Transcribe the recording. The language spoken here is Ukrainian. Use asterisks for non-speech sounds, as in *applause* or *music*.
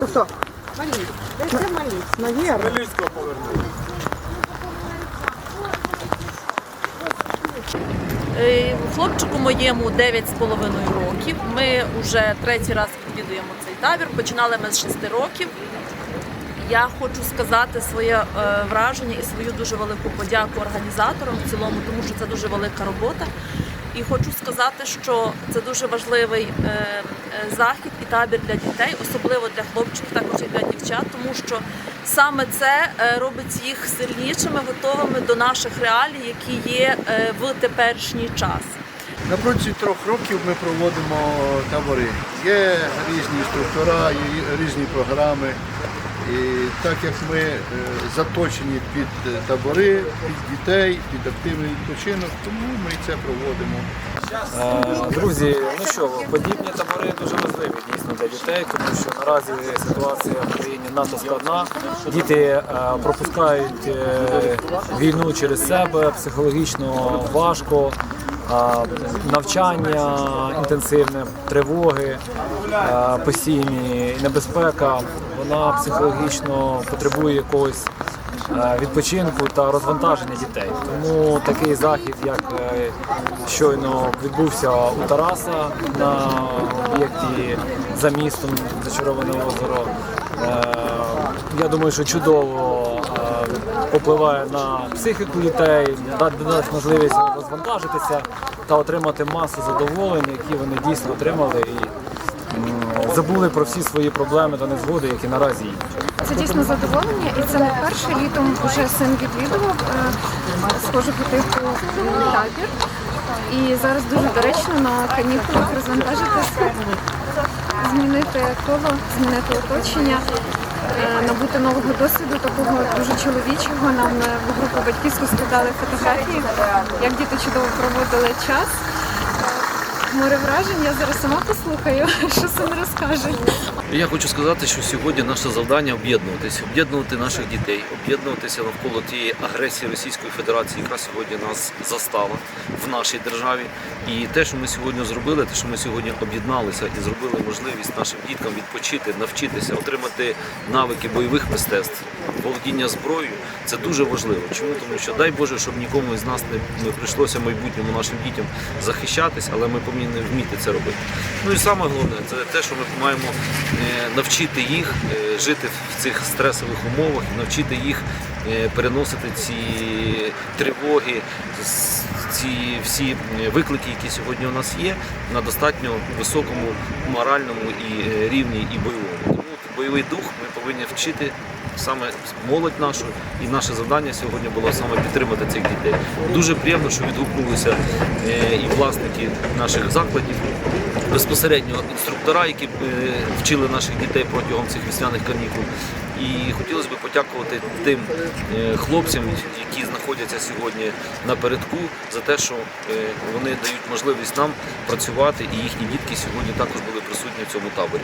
Ну що, малій, де ще малій? Хлопчику моєму 9,5 років. Ми вже третій раз відвідуємо цей табір. Починали ми з 6 років. Я хочу сказати своє е, враження і свою дуже велику подяку організаторам в цілому, тому що це дуже велика робота. І хочу сказати, що це дуже важливий е, е, захід і табір для дітей, особливо для хлопчиків, також і для дівчат, тому що саме це е, робить їх сильнішими, готовими до наших реалій, які є в теперішній час. На протязі трьох років ми проводимо табори. Є різні структура, є різні програми. І так як ми е, заточені під е, табори, під дітей, під активний відпочинок, тому ми це проводимо. Е, Друзі, ну що, подібні табори дуже важливі дійсно для дітей, тому що наразі ситуація в країні надто складна. Діти пропускають війну через себе, психологічно важко. Навчання інтенсивне, тривоги постійні, небезпека, вона психологічно потребує якогось відпочинку та розвантаження дітей. Тому такий захід, як е, щойно відбувся у Тараса на об'єкті за містом Зачароване озеро. Е, Я думаю, що чудово е, попливає на психіку дітей, да- дасть можливість розвантажитися та отримати масу задоволень, які вони дійсно отримали і забули про всі свої проблеми та незгоди, які наразі є. Це дійсно задоволення, і це не перше літом вже син відвідував е, схоже по типу табір. І зараз дуже доречно на канікулах розвантажитися, змінити коло, змінити оточення, е, набути нового досвіду, такого дуже чоловічого. Нам е, в групу батьківську складали фотографії, як діти чудово проводили час. Море вражень, я зараз сама послухаю, *laughs* що син розкаже. Я хочу сказати, що сьогодні наше завдання об'єднуватися, об'єднувати наших дітей, об'єднуватися навколо тієї агресії Російської Федерації, яка сьогодні нас застала в нашій державі. І те, що ми сьогодні зробили, те, що ми сьогодні об'єдналися і зробили можливість нашим діткам відпочити, навчитися, отримати навики бойових мистецтв, володіння зброєю, це дуже важливо. Чому? Тому що дай Боже, щоб нікому із нас не, прийшлося майбутньому нашим дітям захищатись, але ми повинні вміти це робити. Ну і саме головне, це те, що ми маємо е, навчити їх е, жити в цих стресових умовах, навчити їх е, переносити ці тривоги, ці всі виклики, які сьогодні у нас є, на достатньо високому моральному і рівні і бойовому. Бойовий дух ми повинні вчити. Саме молодь нашу і наше завдання сьогодні було саме підтримати цих дітей. Дуже приємно, що відгукнулися е, і власники наших закладів, безпосередньо інструктора, які е, вчили наших дітей протягом цих весняних канікул. І хотілося б подякувати тим е, хлопцям, які знаходяться сьогодні напередку, за те, що вони дають можливість нам працювати, і їхні дітки сьогодні також були присутні в цьому таборі.